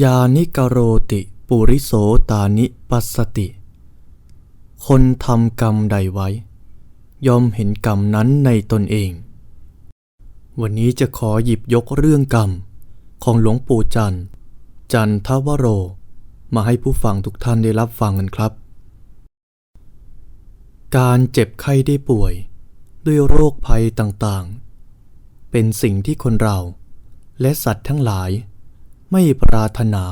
ยานิกโรติ ปุริโสตานิปัสสติ คนทำกรรมใดไว้ ยอมเห็นกรรมนั้นในตนเอง วันนี้จะขอหยิบยกเรื่องกรรม ของหลวงปู่จันทร์จันทวโร มาให้ผู้ฟังทุกท่านได้รับฟังกันครับ การเจ็บไข้ได้ป่วย ด้วยโรคภัยต่างๆ เป็นสิ่งที่คนเรา และสัตว์ทั้งหลาย ไม่ปรารถนา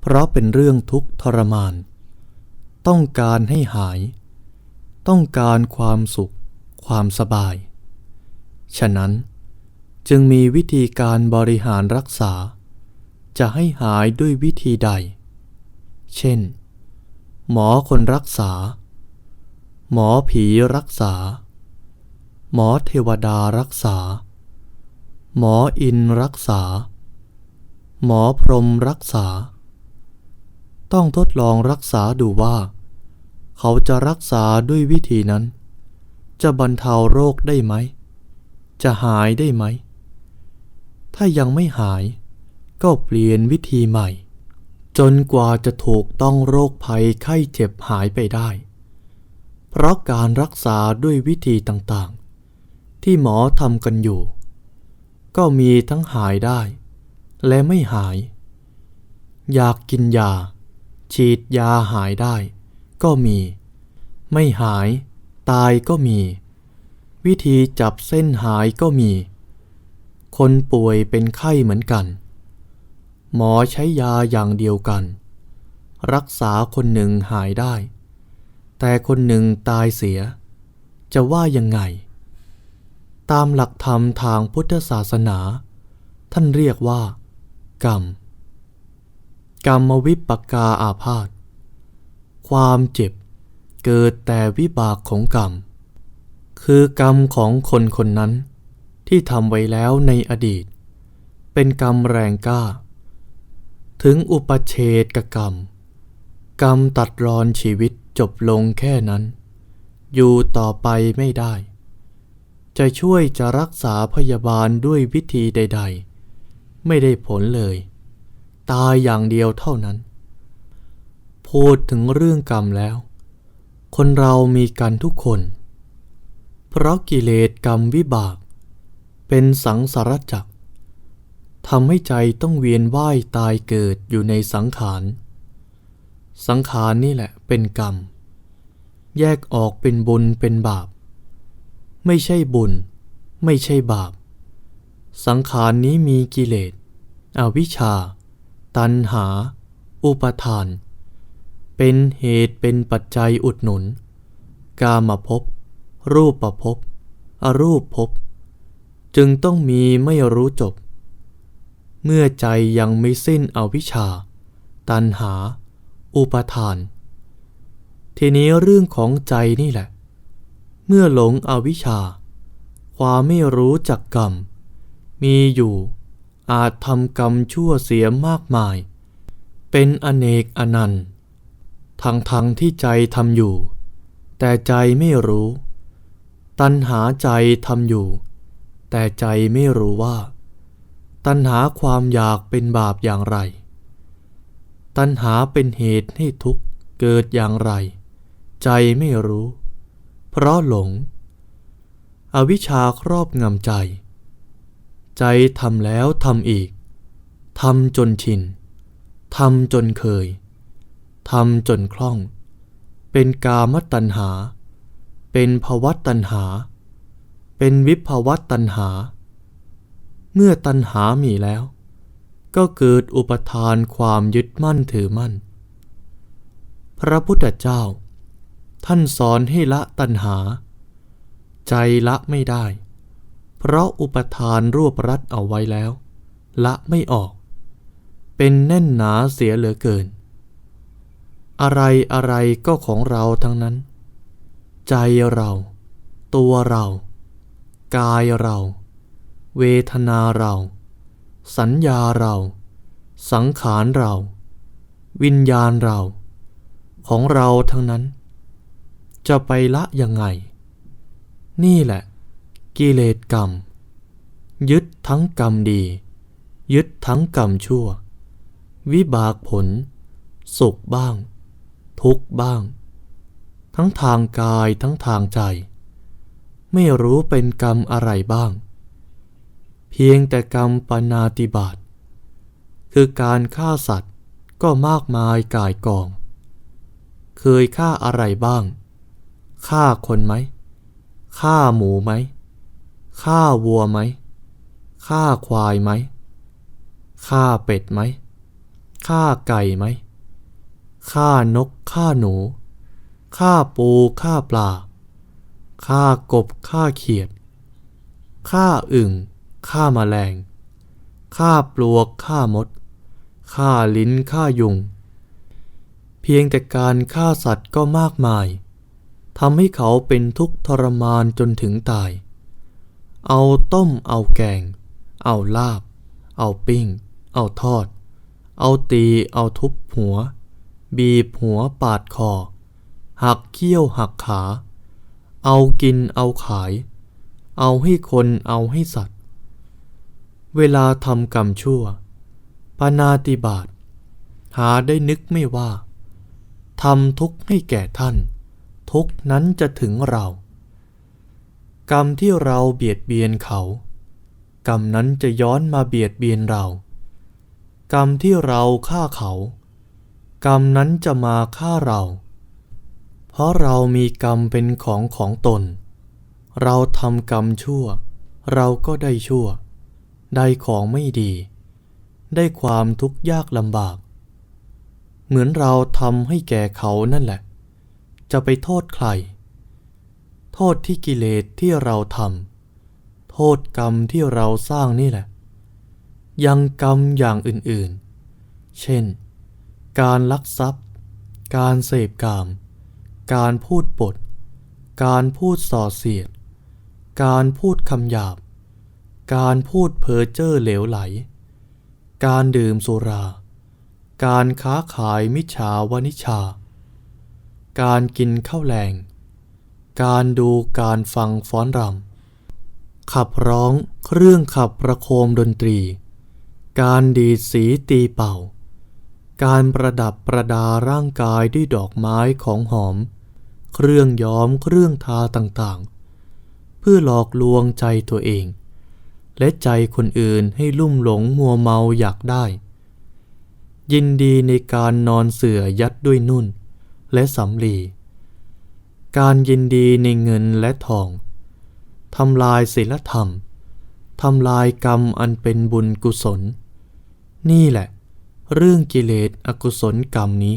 เพราะเป็นเรื่องทุกข์ทรมาน ต้องการให้หาย ต้องการความสุข ความสบาย ฉะนั้นจึงมีวิธีการบริหารรักษา จะให้หายด้วยวิธีใด เช่น หมอคนรักษา หมอผีรักษา หมอเทวดารักษา หมออินรักษา หมอพรมรักษา ต้องทดลองรักษาดูว่า เขาจะรักษาด้วยวิธีนั้น จะบรรเทาโรคได้ไหม จะหายได้ไหม ถ้ายังไม่หายก็เปลี่ยนวิธีใหม่ จนกว่าจะถูกต้องโรคภัยไข้เจ็บหายไปได้ เพราะการรักษาด้วยวิธีต่างๆ ที่หมอทำกันอยู่ ก็มีทั้งหายได้ และไม่หาย อยากกินยา ฉีดยาหายได้ ก็มี ไม่หาย ตายก็มี วิธีจับเส้นหายก็มี คนป่วยเป็นไข้เหมือนกัน หมอใช้ยาอย่างเดียวกัน รักษาคนหนึ่งหายได้ แต่คนหนึ่งตายเสีย จะว่ายังไง ตามหลักธรรมทางพุทธศาสนาท่านเรียกว่า กรรม กรรมวิปกาอาพาธความเจ็บเกิดแต่วิบากของกรรม คือกรรมของคนคนนั้นที่ทำไว้แล้วในอดีต เป็นกรรมแรงกล้า ถึงอุปเชษกกรรม กรรมตัดรอนชีวิตจบลงแค่นั้น อยู่ต่อไปไม่ได้ จะช่วยจะรักษาพยาบาลด้วยวิธีใด ๆ ไม่ได้ผลเลย ตายอย่างเดียวเท่านั้น พูดถึงเรื่องกรรมแล้ว คนเรามีกันทุกคน เพราะกิเลสกรรมวิบาก เป็นสังสารจักรทำให้ใจต้องเวียนว่ายตายเกิดอยู่ในสังขาร สังขารนี่แหละเป็นกรรม แยกออกเป็นบุญเป็นบาป ไม่ใช่บุญ ไม่ใช่บาป สังขารนี้มีกิเลส อวิชชา ตัณหา อุปทาน เป็นเหตุเป็นปัจจัยอุดหนุน กามภพ รูปภพ อรูปภพ จึงต้องมีไม่รู้จบ เมื่อใจยังไม่สิ้นอวิชชา ตัณหา อุปทาน ทีนี้เรื่องของใจนี่แหละ เมื่อหลงอวิชชา ความไม่รู้จักกรรม มีอยู่ อาจทำกรรมชั่วเสียมากมาย เป็นอเนกอนันต์ทั้งทั้งที่ใจทำอยู่ แต่ใจไม่รู้ ตัณหาใจทำอยู่ แต่ใจไม่รู้ว่า ตัณหาความอยากเป็นบาปอย่างไร ตัณหาเป็นเหตุให้ทุกข์เกิดอย่างไร ใจไม่รู้ เพราะหลง อวิชชาครอบงำใจ ใจทำแล้วทำอีก ทำจนชิน ทำจนเคย ทำจนคล่อง เป็นกามตัณหา เป็นภวตัณหา เป็นวิภวัตตัณหา เมื่อตัณหามีแล้ว ก็เกิดอุปทานความยึดมั่นถือมั่น พระพุทธเจ้า ท่านสอนให้ละตัณหา ใจละไม่ได้ เพราะอุปทานรวบรัดเอาไว้แล้ว ละไม่ออก เป็นแน่นหนาเสียเหลือเกิน อะไรอะไรก็ของเราทั้งนั้น ใจเรา ตัวเรา กายเรา เวทนาเรา สัญญาเรา สังขารเรา วิญญาณเรา ของเราทั้งนั้น จะไปละยังไง นี่แหละ กิเลสกรรม ยึดทั้งกรรมดี ยึดทั้งกรรมชั่ว วิบากผล สุขบ้าง ทุกบ้าง ทั้งทางกายทั้งทางใจ ไม่รู้เป็นกรรมอะไรบ้าง เพียงแต่กรรมปนาติบาตคือการฆ่าสัตว์ก็มากมายกายกอง เคยฆ่าอะไรบ้าง ฆ่าคนไหม ฆ่าหมูไหม ฆ่าวัวไหมฆ่าควายไหมฆ่าเป็ดไหมฆ่าไก่ไหมฆ่านกฆ่าหนูฆ่าปูฆ่าปลาฆ่ากบฆ่าเขียดฆ่าอึ่งฆ่าแมลงฆ่าปลวกฆ่ามดฆ่าลิ้นฆ่ายุง เพียงแต่การฆ่าสัตว์ก็มากมายทำให้เขาเป็นทุกข์ทรมานจนถึงตาย เอาต้ม เอาแกง เอาลาบ เอาปิ้ง เอาทอด เอาตี เอาทุบหัว บีบหัวปาดคอ หักเขี้ยวหักขา เอากินเอาขาย เอาให้คนเอาให้สัตว์ เวลาทำกรรมชั่วปานาติบาตหาได้นึกไม่ว่าทำทุกข์ให้แก่ท่าน ทุกข์นั้นจะถึงเรา กรรมที่เราเบียดเบียนเขา กรรมนั้นจะย้อนมาเบียดเบียนเรา กรรมที่เราฆ่าเขา กรรมนั้นจะมาฆ่าเรา เพราะเรามีกรรมเป็นของของตน เราทำกรรมชั่ว เราก็ได้ชั่ว ได้ของไม่ดี ได้ความทุกข์ยากลำบาก เหมือนเราทำให้แก่เขานั่นแหละ จะไปโทษใคร โทษที่กิเลสที่เราทำโทษกรรมที่เราสร้างนี่แหละ ยังกรรมอย่างอื่นๆ เช่น การลักทรัพย์ การเสพกาม การพูดปด การพูดส่อเสียด การพูดคำหยาบ การพูดเพ้อเจ้อเหลวไหล การดื่มสุรา การค้าขายมิจฉาวนิชชาการกินข้าวแรง การดูการฟังฟ้อนรำ ขับร้องเครื่องขับประโคมดนตรี การดีดสีตีเป่า การประดับประดาร่างกายด้วยดอกไม้ของหอม เครื่องย้อมเครื่องทาต่างๆ เพื่อหลอกลวงใจตัวเอง และใจคนอื่นให้ลุ่มหลงมัวเมาอยากได้ ยินดีในการนอนเสื่อยัดด้วยนุ่น และสำลี การยินดีในเงินและทองทำลายศีลธรรมทำลายกรรมอันเป็นบุญกุศล นี่แหละ เรื่องกิเลสอกุศลกรรมนี้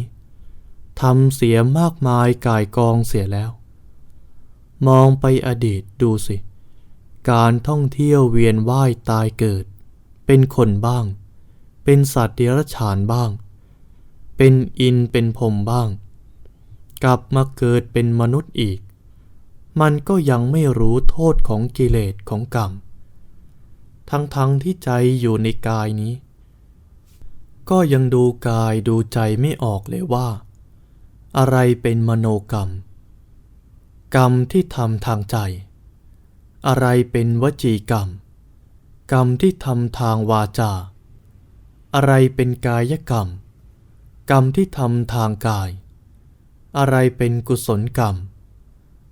ทำเสียมากมายกายกองเสียแล้ว มองไปอดีตดูสิ การท่องเที่ยวเวียนว่ายตายเกิด เป็นคนบ้าง เป็นสัตว์เดรัจฉานบ้าง เป็นอินเป็นพรมบ้าง กลับมาเกิดเป็นมนุษย์อีก มันก็ยังไม่รู้โทษของกิเลสของกรรม ทั้งๆทที่ใจอยู่ในกายนี้ ก็ยังดูกายดูใจไม่ออกเลยว่า อะไรเป็นมโนกรรม กรรมที่ทำทางใจ อะไรเป็นวจีกรรม กรรมที่ทำทางวาจา อะไรเป็นกายกรรม กรรมที่ทำทางกาย อะไรเป็นกุศลกรรม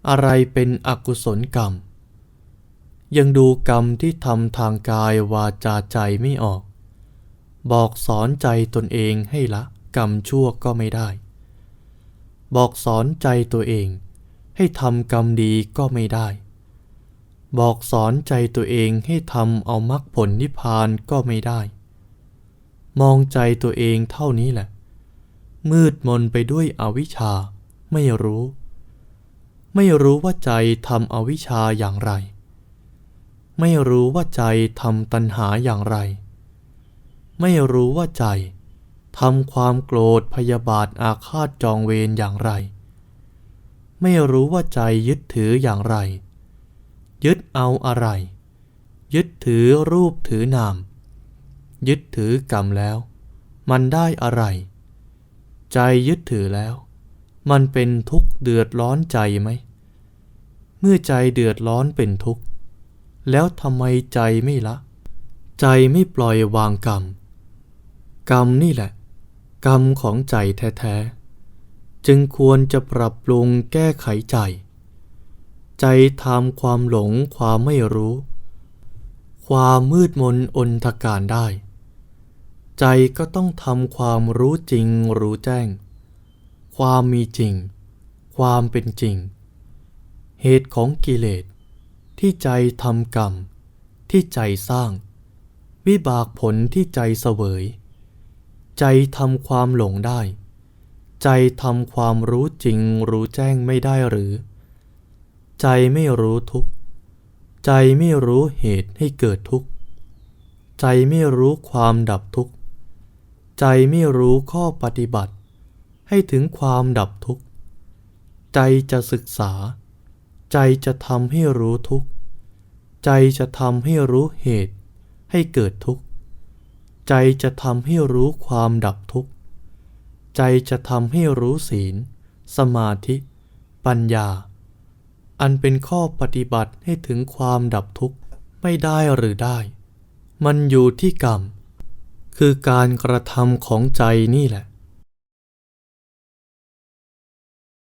อะไรเป็นอกุศลกรรม ยังดูกรรมที่ทำทางกายวาจาใจไม่ออก บอกสอนใจตนเองให้ละกรรมชั่วก็ไม่ได้ บอกสอนใจตัวเอง ให้ทำกรรมดีก็ไม่ได้ บอกสอนใจตัวเองให้ทำเอามรรคผลนิพพานก็ไม่ได้ มองใจตัวเองเท่านี้แหละ มืดมนไปด้วยอวิชชา ไม่รู้ ไม่รู้ว่าใจทำอวิชชาอย่างไร ไม่รู้ว่าใจทำตัณหาอย่างไร ไม่รู้ว่าใจทำความโกรธพยาบาทอาฆาตจองเวรอย่างไร ไม่รู้ว่าใจยึดถืออย่างไร ยึดเอาอะไร ยึดถือรูปถือนาม ยึดถือกรรมแล้ว มันได้อะไร ใจยึดถือแล้ว มันเป็นทุกข์เดือดร้อนใจไหม เมื่อใจเดือดร้อนเป็นทุกข์ แล้วทำไมใจไม่ละ ใจไม่ปล่อยวางกรรม กรรมนี่แหละ กรรมของใจแท้ๆ จึงควรจะปรับปรุงแก้ไขใจ ใจทำความหลงความไม่รู้ ความมืดมนอนทการได้ ใจก็ต้องทำความรู้จริงรู้แจ้ง ความมีจริง ความเป็นจริง เหตุของกิเลส ที่ใจทำกรรม ที่ใจสร้าง วิบากผลที่ใจเสวย ใจทำความหลงได้ ใจทำความรู้จริงรู้แจ้งไม่ได้หรือ ใจไม่รู้ทุกข์ใจไม่รู้เหตุให้เกิดทุกข์ ใจไม่รู้ความดับทุกข์ ใจไม่รู้ข้อปฏิบัติ ให้ถึงความดับทุกข์ ใจจะศึกษา ใจจะทำให้รู้ทุกข์ ใจจะทำให้รู้เหตุ ให้เกิดทุกข์ ใจจะทำให้รู้ความดับทุกข์ ใจจะทำให้รู้ศีล สมาธิ ปัญญา อันเป็นข้อปฏิบัติให้ถึงความดับทุกข์ไม่ได้หรือได้ มันอยู่ที่กรรม คือการกระทำของใจนี่แหละ